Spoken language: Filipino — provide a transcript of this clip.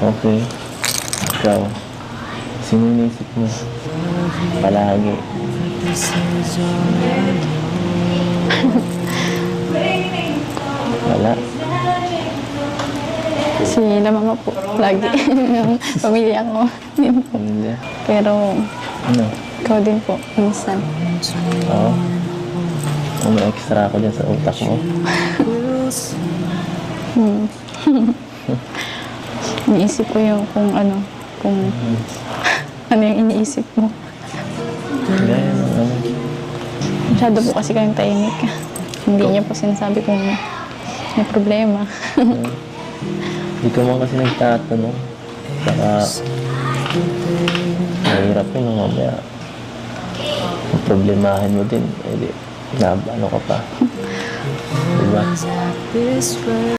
Okay. Ikaw. Sino inisip mo? Palagi. Wala. Si na mama po, lagi. Yung pamilya ko. Yun po. Pamilya. Pero Ano? ikaw din po, minsan. Oo. Ano extra ako dyan sa utak mo? Hmm. Iniisip ko yung kung ano, kung ano yung iniisip mo. Ng ano. Masyado po kasi kayong tahimik. Hindi niya po sinasabi kung may problema. Hindi ka mo kasi nagtatanong. Saka, mahirap yun no, mamaya. Problemahin mo din. Eh, di, na, ano ka pa. Diba?